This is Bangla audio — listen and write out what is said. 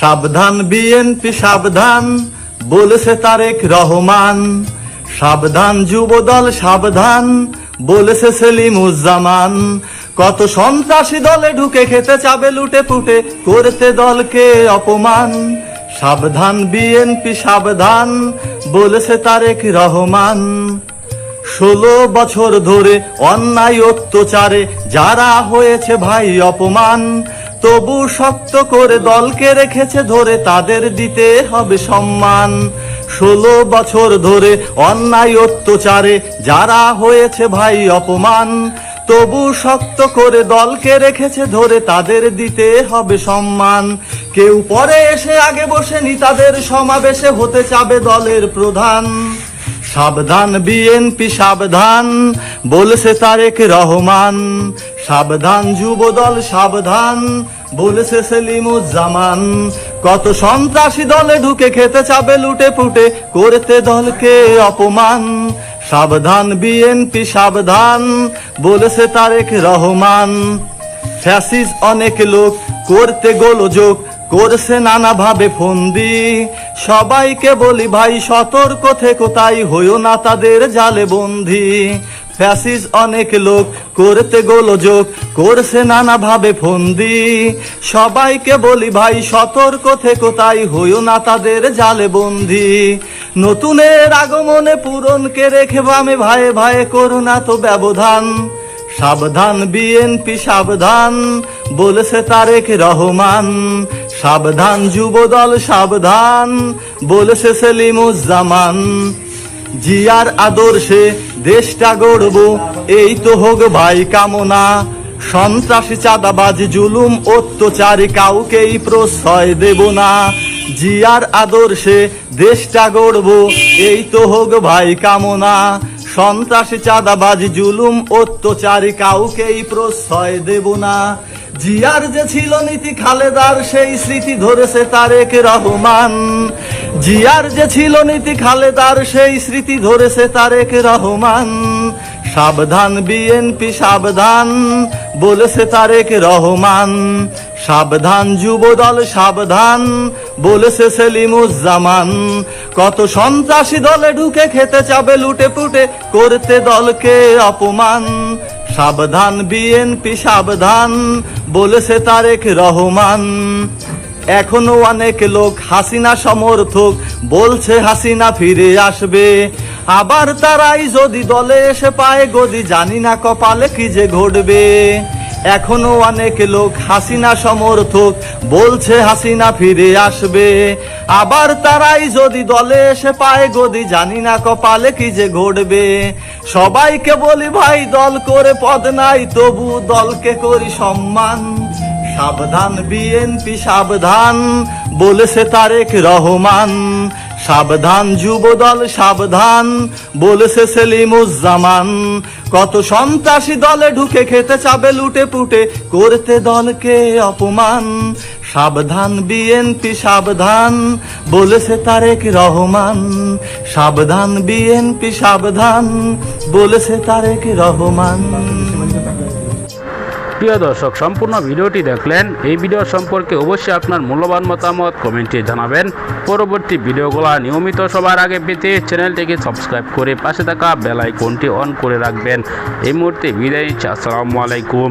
সাবধান বিএনপি, সাবধান, বলেছে তারেক রহমান। সাবধান যুবদল, সাবধান, বলেছে সেলিমুজ্জামান। কত সন্ত্রাসী দলে ঢুকে খেতে চাবে, লুটে পুটে করতে দলকে অপমান। সাবধান বিএনপি, সাবধান, বলেছে তারেক রহমান। ষোলো বছর ধরে অন্যায় অত্যাচারে যারা হয়েছে ভাই অপমান। তবু শক্ত করে দলকে রেখেছে ধরে তাদের দিতে হবে সম্মান। ষোলো বছর ধরে অন্যায় অত্যাচারে যারা হয়েছে ভাই অপমান, তবু শক্ত করে দলকে রেখেছে ধরে তাদের দিতে হবে সম্মান। কেউ পরে এসে আগে বসেনি তাদের সমাবেশে হতে চাবে দলের প্রধান। সাবধান বিএনপি সাবধান, বলেছে তারেক রহমান। সাবধান যুবদল, সাবধান, বলেছে সেলিমুজ্জামান। কত সন্ত্রাসী দলে ঢুকে খেতে চাবে, লুটে পুটে করতে দলকে অপমান। সাবধান বিএনপি সাবধান, বলেছে তারেক রহমান। ফ্যাসিস অনেক লোক, করতে গোলযোগ করছে নানা নানাভাবে ফন্দি। সবাইকে বলি ভাই, সতর্ক থেকে, তাই হইও না তাদের জালে বন্দি। ফ্যাসিস অনেক লোক করতে গোলযোগ, করছে নানা নানাভাবে ফন্দি। সবাইকে বলি ভাই, সতর্ক থেকে, তাই হইও না তাদের জালে বন্দি। নতুনের আগমনে পূরণকে রেখে বামে ভাইয়ে ভাইয়ে করোনা তো ব্যবধান। সাবধান, বিএনপি সাবধান, বলেছে তারেক রহমান। সাবধান যুবদল, সাবধান, বলেছে সেলিমুজ্জামান। জিয়ার আদর্শে দেশটা গড়ব, এই তো হোক ভাই কামনা। সন্ত্রাসী চাঁদাবাজ, জুলুম, অত্যাচারী কাউকেই প্রশ্রয় দেব না। জিয়ার আদর্শে দেশটা গড়ব, এই তো হোক ভাই কামনা। সন্ত্রাসী চাঁদাবাজ, জুলুম, অত্যাচারী কাউকেই প্রশ্রয় দেব না। জিয়ার যে ছিল নীতি খালেদার, সেই স্মৃতি ধরেছে তারেক রহমান। জিয়ার যে ছিল নীতি খালেদার, সেই স্মৃতি ধরেছে তারেক রহমান। সাবধান বিএনপি, সাবধান, বলেছে তারেক রহমান। সাবধান যুবদল, সাবধান, বলেছে সেলিমুজ্জামান। কত সন্ত্রাসী দলে ঢুকে খেতে চাবে, লুটে পুটে করতে দলকে অপমান। সাবধান বিএনপি, সাবধান বলেছে তারেক রহমান। এখনও অনেক লোক হাসিনা সমর্থক বলছে হাসিনা ফিরে আসবে। আবার তারাই যদি দলে এসে পায়, গদি জানি না কপালে কি যে ঘটবে। এখনও অনেক লোক হাসিনা সমর্থক বলছে হাসিনা ফিরে আসবে। আবার তারাই যদি দলে এসে পায় গদি, জানি না কপালে কি যে ঘটবে। সবাইকে বলি ভাই, দল করে পদ নাই, তবু দলকে করি সম্মান। সাবধান, বিএনপি সাবধান, বলেছে তারেক রহমান। সাবধান যুবদল, সাবধান, বলেছে সেলিমুজ্জামান। কত সন্ত্রাসী দলে ঢুকে খেতে চাবে, লুটে পুটে করতে দলকে অপমান। সাবধান বিএনপি, সাবধান, বলেছে তারেক রহমান। সাবধান বিএনপি, সাবধান, বলেছে তারেক রহমান। প্রিয় দর্শক, সম্পূর্ণ ভিডিওটি দেখলেন। এই ভিডিও সম্পর্কে অবশ্যই আপনার মূল্যবান মতামত কমেন্টে জানাবেন। পরবর্তী ভিডিওগুলো নিয়মিত সবার আগে পেতে চ্যানেলটিকে সাবস্ক্রাইব করে পাশে থাকা বেল আইকনটি অন করে রাখবেন। এই মুহূর্তে বিদায় নিচ্ছি। আসসালামু আলাইকুম।